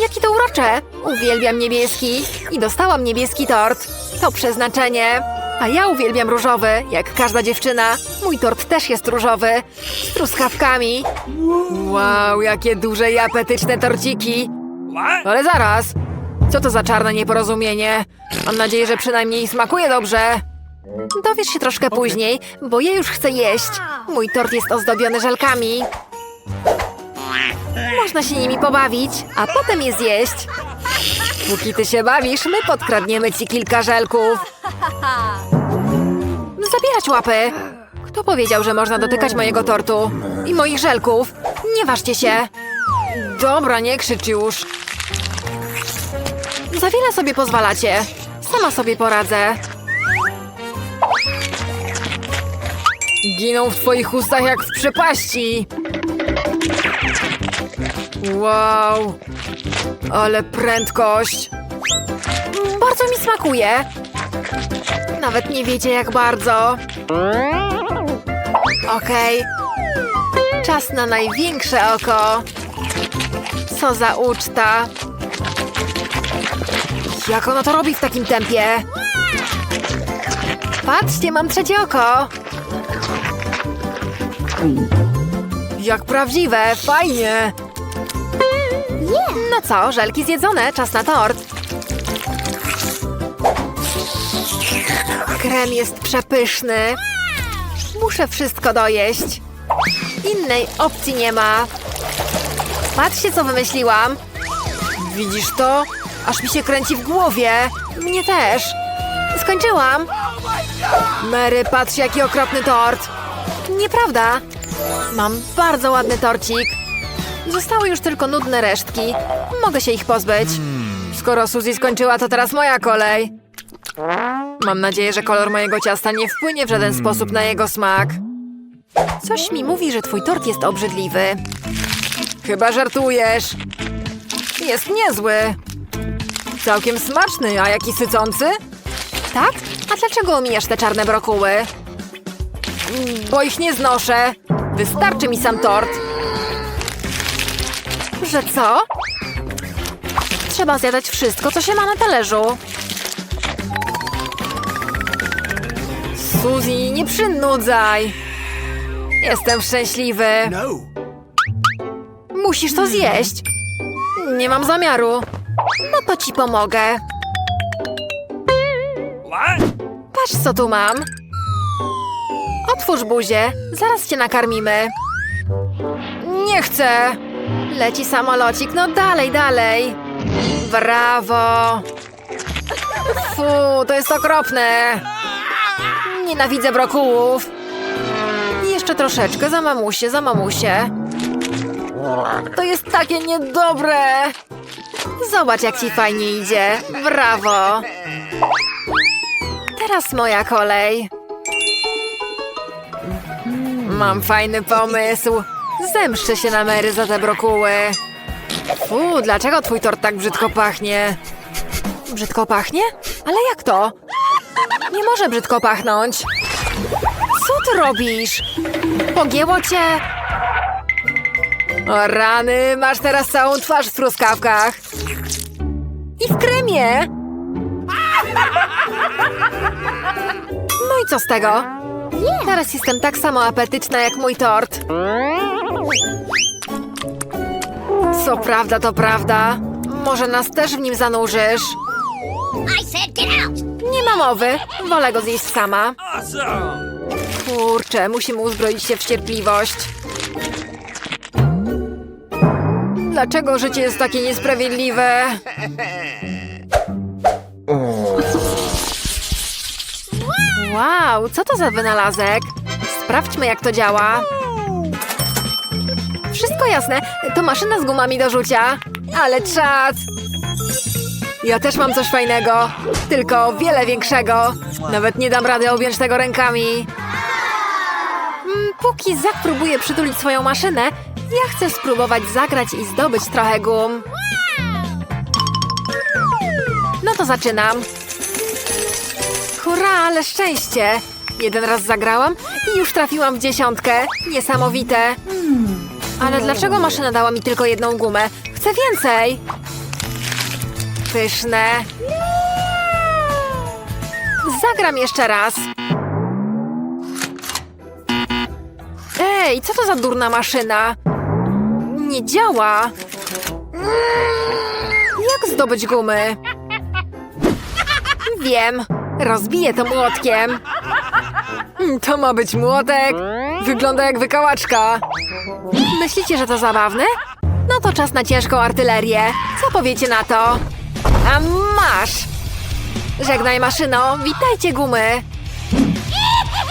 Jakie to urocze! Uwielbiam niebieski i dostałam niebieski tort. To przeznaczenie. A ja uwielbiam różowy, jak każda dziewczyna. Mój tort też jest różowy, z truskawkami. Wow, jakie duże i apetyczne torciki. Ale zaraz, co to za czarne nieporozumienie? Mam nadzieję, że przynajmniej smakuje dobrze. Dowiesz się troszkę później, bo ja już chcę jeść. Mój tort jest ozdobiony żelkami. Można się nimi pobawić, a potem je zjeść. Póki ty się bawisz, my podkradniemy ci kilka żelków. Zabierać łapy! Kto powiedział, że można dotykać mojego tortu? I moich żelków? Nie ważcie się! Dobra, nie krzycz już. Za wiele sobie pozwalacie. Sama sobie poradzę. Giną w twoich ustach jak w przepaści. Wow, ale prędkość. Bardzo mi smakuje. Nawet nie wiecie jak bardzo. Okej. Czas na największe oko. Co za uczta. Jak ona to robi w takim tempie? Patrzcie, mam trzecie oko. Jak prawdziwe, fajnie. No co, żelki zjedzone, czas na tort. Krem jest przepyszny. Muszę wszystko dojeść. Innej opcji nie ma. Patrzcie, co wymyśliłam. Widzisz to? Aż mi się kręci w głowie. Mnie też. Skończyłam. Mary, patrz, jaki okropny tort. Nieprawda. Mam bardzo ładny torcik. Zostały już tylko nudne resztki. Mogę się ich pozbyć. Skoro Suzy skończyła, to teraz moja kolej. Mam nadzieję, że kolor mojego ciasta nie wpłynie w żaden sposób na jego smak. Coś mi mówi, że twój tort jest obrzydliwy. Chyba żartujesz. Jest niezły. Całkiem smaczny, a jaki sycący? Tak? A dlaczego omijasz te czarne brokuły? Bo ich nie znoszę. Wystarczy mi sam tort. Że co? Trzeba zjadać wszystko, co się ma na talerzu. Suzy, nie przynudzaj. Jestem szczęśliwy. No. Musisz to zjeść. Nie mam zamiaru. No to ci pomogę. Patrz, co tu mam. Otwórz buzię. Zaraz cię nakarmimy. Nie chcę. Leci samolocik. No dalej, dalej. Brawo. Fu, to jest okropne. Nienawidzę brokułów. Jeszcze troszeczkę za mamusię, za mamusię. To jest takie niedobre. Zobacz, jak ci fajnie idzie. Brawo. Teraz moja kolej. Mam fajny pomysł. Zemszczę się na Mary za te brokuły. U, dlaczego twój tort tak brzydko pachnie? Brzydko pachnie? Ale jak to? Nie może brzydko pachnąć. Co ty robisz? Pogięło cię? O rany, masz teraz całą twarz w truskawkach. I w kremie. No i co z tego? Teraz jestem tak samo apetyczna jak mój tort. Co prawda, to prawda. Może nas też w nim zanurzysz. Nie ma mowy. Wolę go zjeść sama. Kurczę, musimy uzbroić się w cierpliwość. Dlaczego życie jest takie niesprawiedliwe? Wow, co to za wynalazek? Sprawdźmy, jak to działa. Wszystko jasne. To maszyna z gumami do rzucia. Ale czad! Ja też mam coś fajnego, tylko wiele większego. Nawet nie dam rady objąć tego rękami. Mm, Póki Zak próbuje przytulić swoją maszynę, ja chcę spróbować zagrać i zdobyć trochę gum. No to zaczynam. Hurra, ale szczęście! Jeden raz zagrałam i już trafiłam w dziesiątkę. Niesamowite. Ale dlaczego maszyna dała mi tylko jedną gumę? Chcę więcej! Pyszne. Zagram jeszcze raz. Ej, co to za durna maszyna? Nie działa. Jak zdobyć gumy? Wiem. Rozbiję to młotkiem. Mm, To ma być młotek. Wygląda jak wykałaczka. Myślicie, że to zabawne? No to czas na ciężką artylerię. Co powiecie na to? A masz! Żegnaj maszyno, witajcie gumy!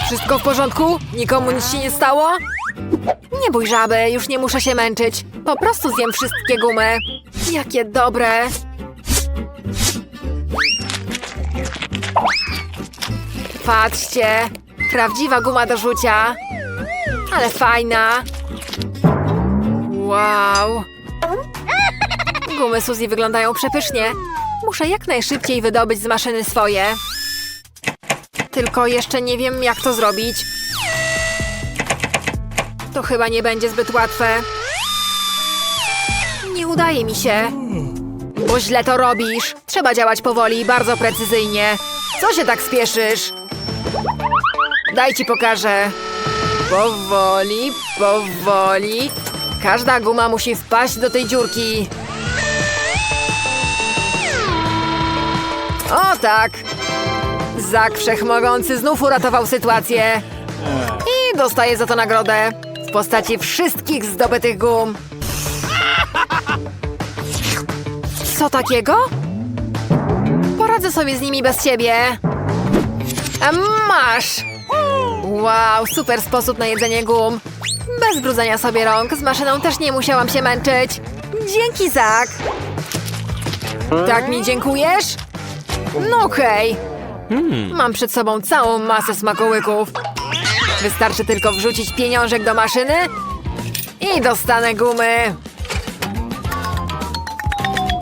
Wszystko w porządku? Nikomu nic się nie stało? Nie bój żaby, już nie muszę się męczyć. Po prostu zjem wszystkie gumy. Jakie dobre! Patrzcie, prawdziwa guma do rzucia. Ale fajna. Wow. Gumy Suzy wyglądają przepysznie. Muszę jak najszybciej wydobyć z maszyny swoje. Tylko jeszcze nie wiem, jak to zrobić. To chyba nie będzie zbyt łatwe. Nie udaje mi się. Bo źle to robisz. Trzeba działać powoli bardzo precyzyjnie. Co się tak spieszysz? Daj ci pokażę. Powoli, powoli. Każda guma musi wpaść do tej dziurki. O tak! Zak Wszechmogący znów uratował sytuację. I dostaje za to nagrodę. W postaci wszystkich zdobytych gum. Co takiego? Poradzę sobie z nimi bez ciebie. Masz! Wow, super sposób na jedzenie gum. Bez brudzenia sobie rąk, z maszyną też nie musiałam się męczyć. Dzięki, Zak. Tak mi dziękujesz? No okej. Mam przed sobą całą masę smakołyków. Wystarczy tylko wrzucić pieniążek do maszyny i dostanę gumy.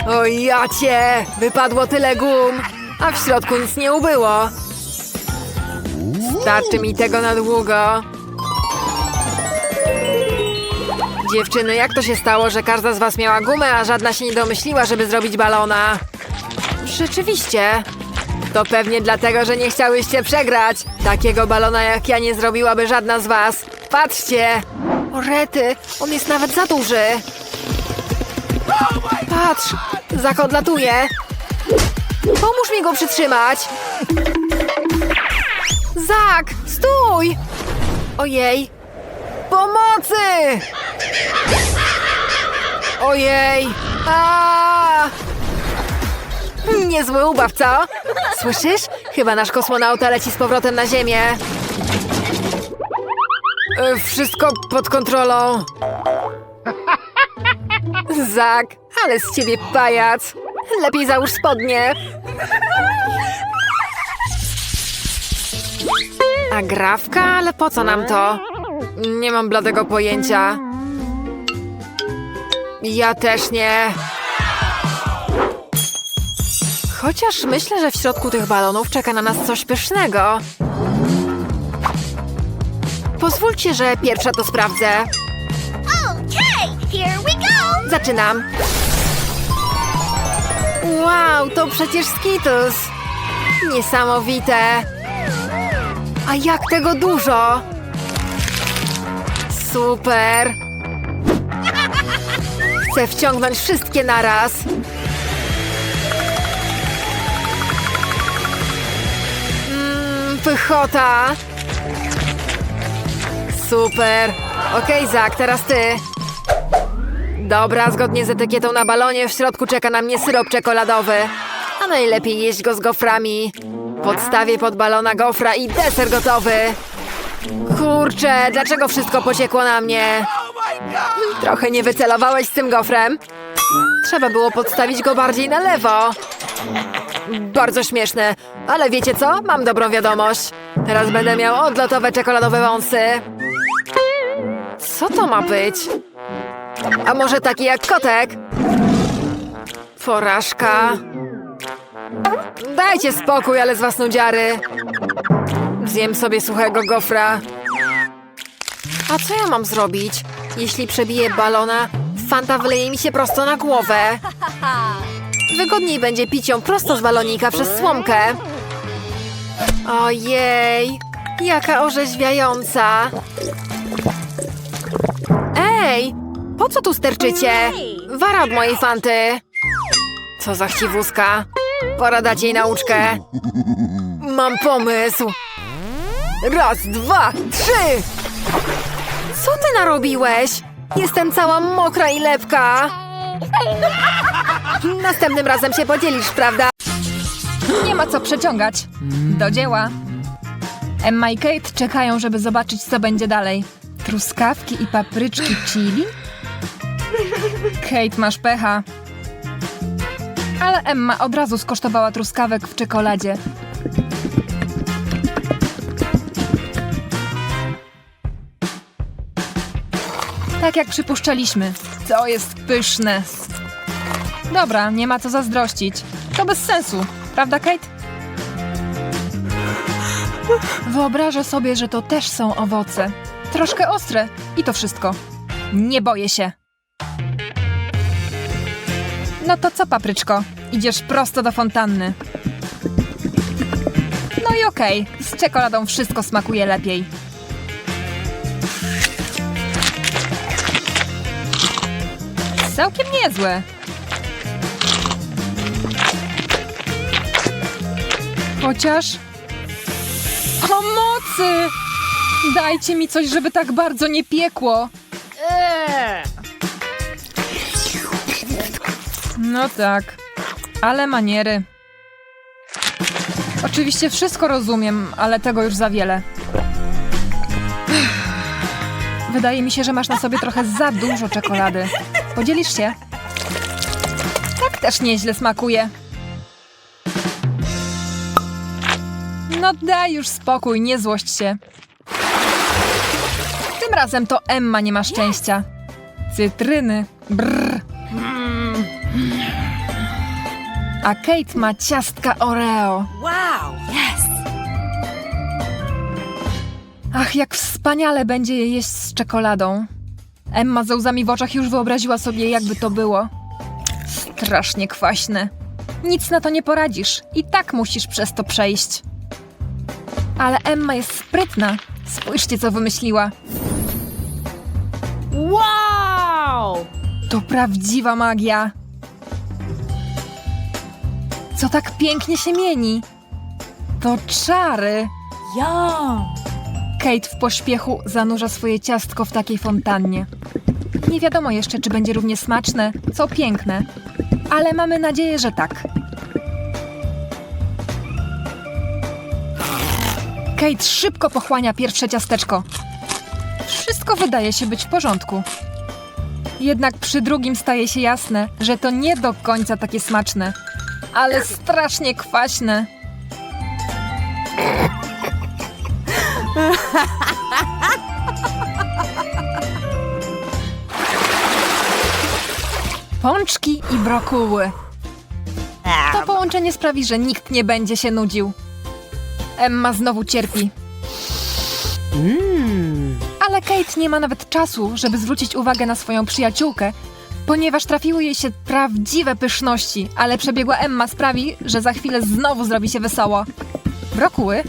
O jacie! Wypadło tyle gum, a w środku nic nie ubyło. Starczy mi tego na długo. Dziewczyny, jak to się stało, że każda z was miała gumę, a żadna się nie domyśliła, żeby zrobić balona? Rzeczywiście. To pewnie dlatego, że nie chciałyście przegrać. Takiego balona jak ja nie zrobiłaby żadna z was. Patrzcie! O rety, on jest nawet za duży. Patrz, Zak odlatuje. Pomóż mi go przytrzymać. Zak, stój! Ojej! Pomocy! Ojej! A! Niezły ubaw, co? Słyszysz? Chyba nasz kosmonauta leci z powrotem na Ziemię. E, Wszystko pod kontrolą. Zak, ale z ciebie pajac. Lepiej załóż spodnie. A grawka? Ale po co nam to? Nie mam bladego pojęcia. Ja też nie. Chociaż myślę, że w środku tych balonów czeka na nas coś pysznego. Pozwólcie, że pierwsza to sprawdzę. Zaczynam. Wow, to przecież Skittles. Niesamowite. A jak tego dużo? Super. Chcę wciągnąć wszystkie naraz. Mmm, pychota. Super. Okej, Zak, teraz ty. Dobra, zgodnie z etykietą na balonie w środku czeka na mnie syrop czekoladowy. A najlepiej jeść go z goframi. Podstawię pod balona gofra i deser gotowy. Kurczę, dlaczego wszystko pociekło na mnie? Trochę nie wycelowałeś z tym gofrem. Trzeba było podstawić go bardziej na lewo. Bardzo śmieszne, ale wiecie co? Mam dobrą wiadomość. Teraz będę miał odlotowe czekoladowe wąsy. Co to ma być? A może taki jak kotek? Porażka. Dajcie spokój, ale z was nudziary. Zjem sobie suchego gofra. A co ja mam zrobić? Jeśli przebiję balona, Fanta wyleje mi się prosto na głowę. Wygodniej będzie pić ją prosto z balonika przez słomkę. Ojej, jaka orzeźwiająca. Ej, po co tu sterczycie? Wara od mojej fanty. Co za chciwuska. Pora dać jej nauczkę. Mam pomysł. Raz, dwa, trzy! Co ty narobiłeś? Jestem cała mokra i lepka. Następnym razem się podzielisz, prawda? Nie ma co przeciągać. Do dzieła. Emma i Kate czekają, żeby zobaczyć, co będzie dalej. Truskawki i papryczki chili? Kate, masz pecha. Ale Emma od razu skosztowała truskawek w czekoladzie. Tak jak przypuszczaliśmy. To jest pyszne. Dobra, nie ma co zazdrościć. To bez sensu, prawda, Kate? Wyobrażę sobie, że to też są owoce. Troszkę ostre i to wszystko. Nie boję się. No to co, papryczko? Idziesz prosto do fontanny. No i okej, z czekoladą wszystko smakuje lepiej. Całkiem niezłe. Chociaż... Pomocy! Dajcie mi coś, żeby tak bardzo nie piekło. No tak, ale maniery. Oczywiście wszystko rozumiem, ale tego już za wiele. Wydaje mi się, że masz na sobie trochę za dużo czekolady. Podzielisz się? Tak też nieźle smakuje. No daj już spokój, nie złość się. Tym razem to Emma nie ma szczęścia. Cytryny. Brrr. A Kate ma ciastka Oreo. Wow. Yes. Ach, jak wspaniale będzie je jeść z czekoladą. Emma ze łzami w oczach już wyobraziła sobie, jakby to było. Strasznie kwaśne. Nic na to nie poradzisz. I tak musisz przez to przejść. Ale Emma jest sprytna. Spójrzcie, co wymyśliła. Wow! To prawdziwa magia. Co tak pięknie się mieni? To czary. Yum. Kate w pośpiechu zanurza swoje ciastko w takiej fontannie. Nie wiadomo jeszcze, czy będzie równie smaczne, co piękne, ale mamy nadzieję, że tak. Kate szybko pochłania pierwsze ciasteczko. Wszystko wydaje się być w porządku. Jednak przy drugim staje się jasne, że to nie do końca takie smaczne, ale strasznie kwaśne. Pączki i brokuły. To połączenie sprawi, że nikt nie będzie się nudził. Emma znowu cierpi. Ale Kate nie ma nawet czasu, żeby zwrócić uwagę na swoją przyjaciółkę, ponieważ trafiły jej się prawdziwe pyszności, ale przebiegła Emma sprawi, że za chwilę znowu zrobi się wesoło. Brokuły?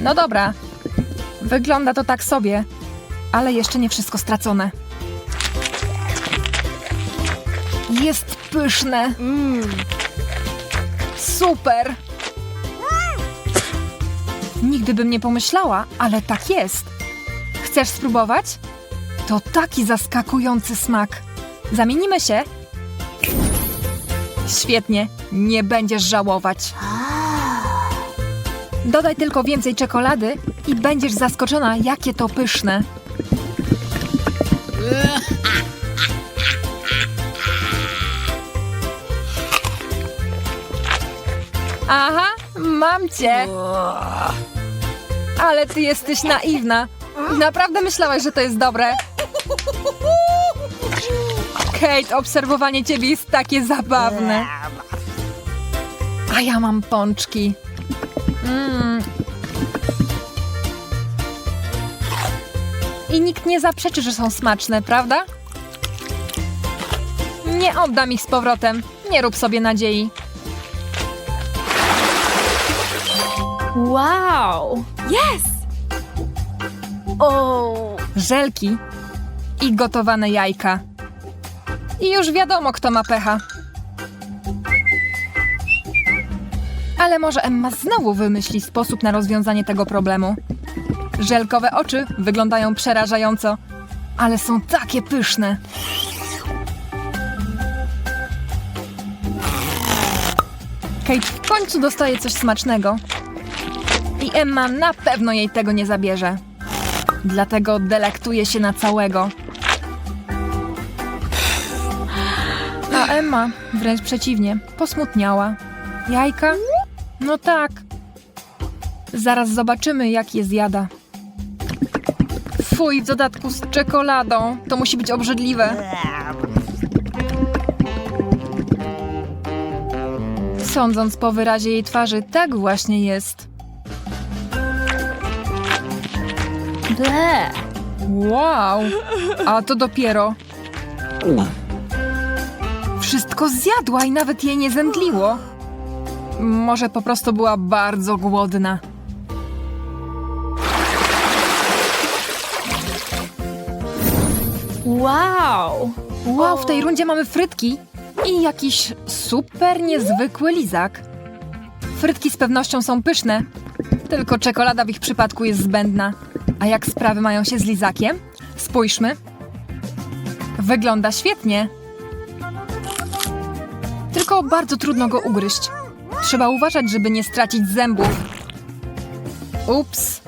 No dobra. Wygląda to tak sobie, ale jeszcze nie wszystko stracone. Jest pyszne. Super. Nigdy bym nie pomyślała, ale tak jest. Chcesz spróbować? To taki zaskakujący smak. Zamienimy się? Świetnie, nie będziesz żałować. Dodaj tylko więcej czekolady i będziesz zaskoczona, jakie to pyszne. Aha, mam cię. Ale ty jesteś naiwna. Naprawdę myślałaś, że to jest dobre? Kate, obserwowanie ciebie jest takie zabawne. A ja mam pączki. Mm. I nikt nie zaprzeczy, że są smaczne, prawda? Nie oddam ich z powrotem. Nie rób sobie nadziei. Wow. Yes. Oh. Żelki i gotowane jajka. I już wiadomo, kto ma pecha. Ale może Emma znowu wymyśli sposób na rozwiązanie tego problemu. Żelkowe oczy wyglądają przerażająco, ale są takie pyszne. Kate w końcu dostaje coś smacznego. I Emma na pewno jej tego nie zabierze. Dlatego delektuje się na całego. Emma, wręcz przeciwnie, posmutniała. Jajka? No tak. Zaraz zobaczymy, jak je zjada. Fuj, w dodatku z czekoladą. To musi być obrzydliwe. Sądząc po wyrazie jej twarzy, tak właśnie jest. Wow! A to dopiero. Wszystko zjadła i nawet jej nie zemdliło. Może po prostu była bardzo głodna. Wow. Wow, w tej rundzie mamy frytki i jakiś super niezwykły lizak. Frytki z pewnością są pyszne, tylko czekolada w ich przypadku jest zbędna. A jak sprawy mają się z lizakiem? Spójrzmy. Wygląda świetnie. Tylko bardzo trudno go ugryźć. Trzeba uważać, żeby nie stracić zębów. Ups,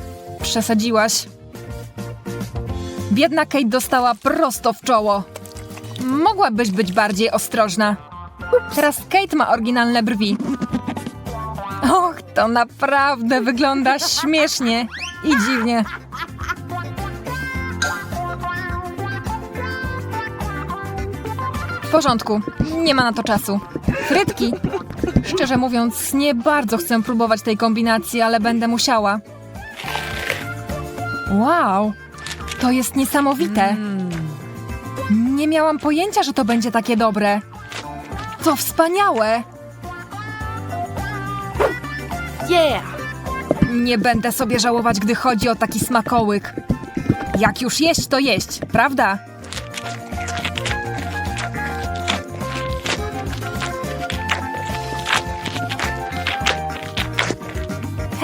przesadziłaś. Biedna Kate dostała prosto w czoło. Mogłabyś być bardziej ostrożna. Teraz Kate ma oryginalne brwi. Och, to naprawdę wygląda śmiesznie i dziwnie. W porządku, nie ma na to czasu. Frytki. Szczerze mówiąc, nie bardzo chcę próbować tej kombinacji, ale będę musiała. Wow, to jest niesamowite. Nie miałam pojęcia, że to będzie takie dobre. To wspaniałe! Yeah. Nie będę sobie żałować, gdy chodzi o taki smakołyk. Jak już jeść, to jeść, prawda?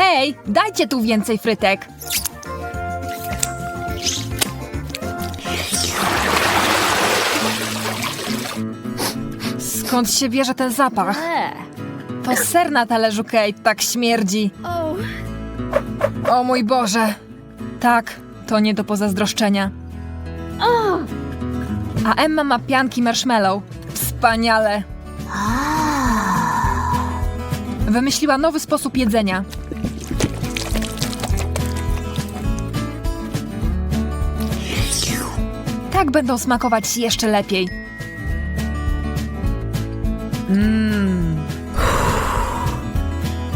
Hej, dajcie tu więcej frytek. Skąd się bierze ten zapach? Bleh. To ser na talerzu Kate tak śmierdzi. Oh. O mój Boże! Tak, to nie do pozazdroszczenia. A Emma ma pianki marshmallow. Wspaniale! Wymyśliła nowy sposób jedzenia. Tak będą smakować jeszcze lepiej. Mmm.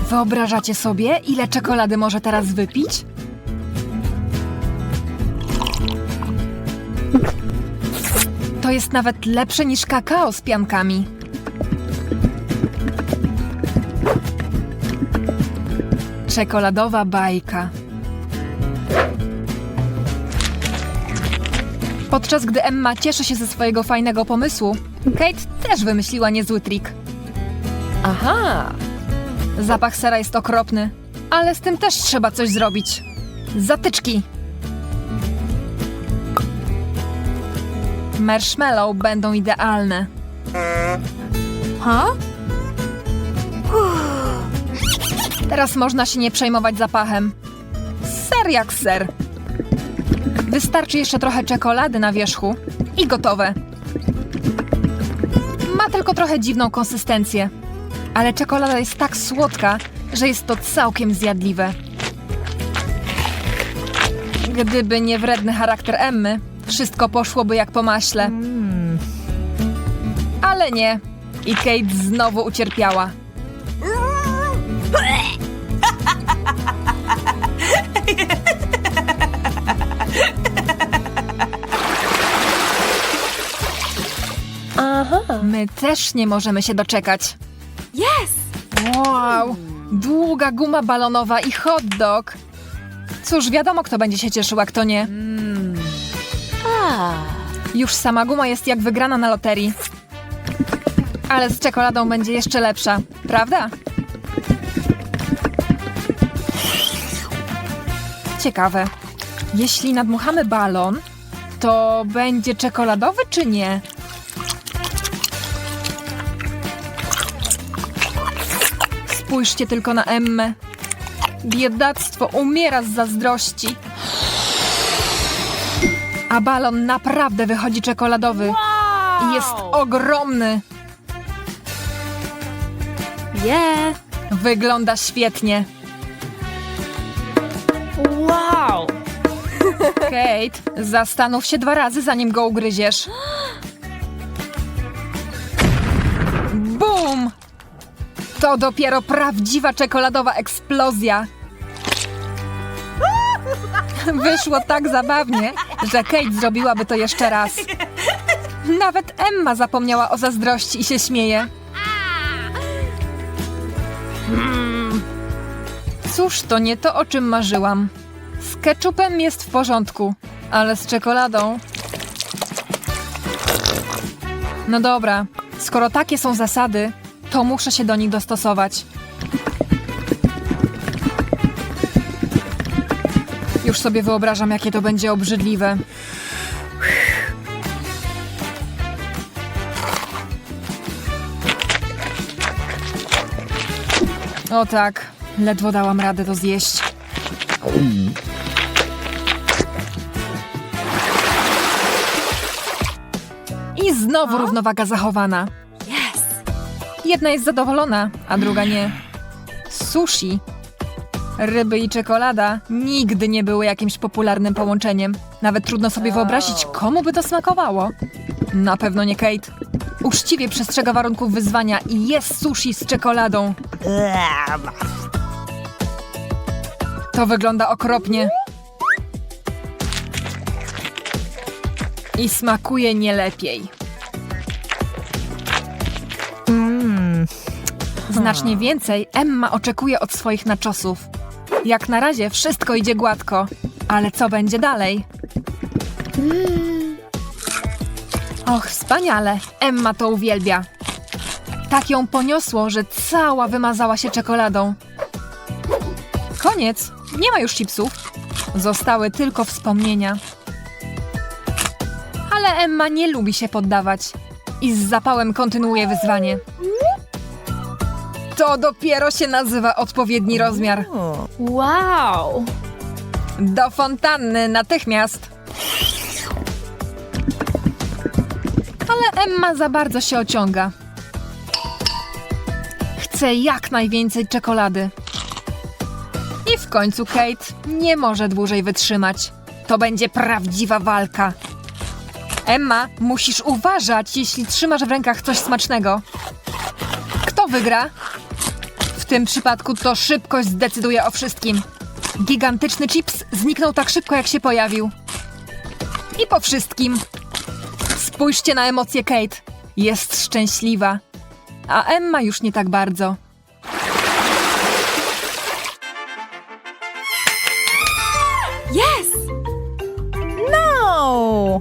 Wyobrażacie sobie, ile czekolady może teraz wypić? To jest nawet lepsze niż kakao z piankami. Czekoladowa bajka. Podczas gdy Emma cieszy się ze swojego fajnego pomysłu, Kate też wymyśliła niezły trik. Aha! Zapach sera jest okropny, ale z tym też trzeba coś zrobić. Zatyczki! Marshmallow będą idealne. Huh? Teraz można się nie przejmować zapachem. Ser jak ser. Wystarczy jeszcze trochę czekolady na wierzchu i gotowe. Ma tylko trochę dziwną konsystencję, ale czekolada jest tak słodka, że jest to całkiem zjadliwe. Gdyby nie wredny charakter Emmy, wszystko poszłoby jak po maśle. Ale nie. I Kate znowu ucierpiała. My też nie możemy się doczekać. Yes! Wow! Długa guma balonowa i hot dog. Cóż, wiadomo, kto będzie się cieszył, a kto nie. Ah. Już sama guma jest jak wygrana na loterii. Ale z czekoladą będzie jeszcze lepsza, prawda? Ciekawe. Jeśli nadmuchamy balon, to będzie czekoladowy czy nie? Spójrzcie tylko na Emmę. Biedactwo umiera z zazdrości. A balon naprawdę wychodzi czekoladowy. I jest ogromny. Yeah. Wygląda świetnie. Wow. Kate, zastanów się dwa razy, zanim go ugryziesz. To dopiero prawdziwa czekoladowa eksplozja. Wyszło tak zabawnie, że Kate zrobiłaby to jeszcze raz. Nawet Emma zapomniała o zazdrości i się śmieje. Cóż, to nie to, o czym marzyłam. Z ketchupem jest w porządku, ale z czekoladą. No dobra, skoro takie są zasady, to muszę się do nich dostosować. Już sobie wyobrażam, jakie to będzie obrzydliwe. O tak, ledwo dałam radę to zjeść. I znowu równowaga zachowana. Jedna jest zadowolona, a druga nie. Sushi, ryby i czekolada nigdy nie były jakimś popularnym połączeniem. Nawet trudno sobie wyobrazić, komu by to smakowało. Na pewno nie Kate. Uczciwie przestrzega warunków wyzwania i jest sushi z czekoladą. To wygląda okropnie. I smakuje nie lepiej. Znacznie więcej Emma oczekuje od swoich naczosów. Jak na razie wszystko idzie gładko, ale co będzie dalej? Och, wspaniale! Emma to uwielbia. Tak ją poniosło, że cała wymazała się czekoladą. Koniec! Nie ma już chipsów. Zostały tylko wspomnienia. Ale Emma nie lubi się poddawać i z zapałem kontynuuje wyzwanie. To dopiero się nazywa odpowiedni rozmiar. Wow. Do fontanny natychmiast. Ale Emma za bardzo się ociąga. Chce jak najwięcej czekolady. I w końcu Kate nie może dłużej wytrzymać. To będzie prawdziwa walka. Emma, musisz uważać, jeśli trzymasz w rękach coś smacznego. Kto wygra? W tym przypadku to szybkość zdecyduje o wszystkim. Gigantyczny chips zniknął tak szybko, jak się pojawił. I po wszystkim. Spójrzcie na emocje Kate. Jest szczęśliwa. A Emma już nie tak bardzo. Yes. No!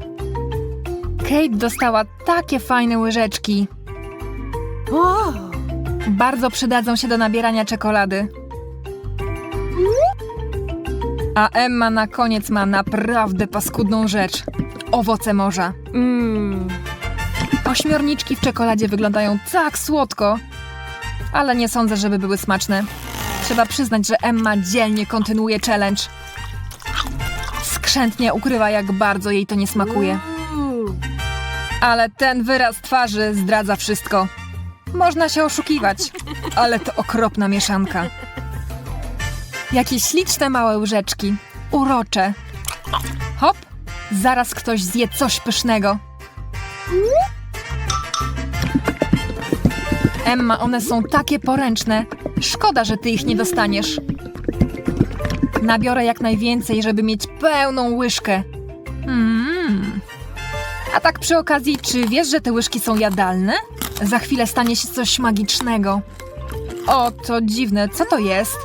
Kate dostała takie fajne łyżeczki. Bardzo przydadzą się do nabierania czekolady. A Emma na koniec ma naprawdę paskudną rzecz. Owoce morza. Mmm. Ośmiorniczki w czekoladzie wyglądają tak słodko, ale nie sądzę, żeby były smaczne. Trzeba przyznać, że Emma dzielnie kontynuuje challenge. Skrzętnie ukrywa, jak bardzo jej to nie smakuje. Ale ten wyraz twarzy zdradza wszystko. Można się oszukiwać, ale to okropna mieszanka. Jakie śliczne małe łyżeczki. Urocze. Hop, zaraz ktoś zje coś pysznego. Emma, one są takie poręczne. Szkoda, że ty ich nie dostaniesz. Nabiorę jak najwięcej, żeby mieć pełną łyżkę. Mm. A tak przy okazji, czy wiesz, że te łyżki są jadalne? Za chwilę stanie się coś magicznego. O, to dziwne, co to jest?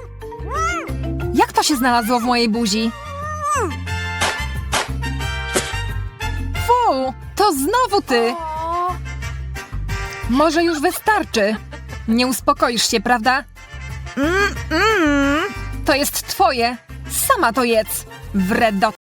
Jak to się znalazło w mojej buzi? Fu, to znowu ty! Może już wystarczy. Nie uspokoisz się, prawda? To jest twoje. Sama to jedz. Wredo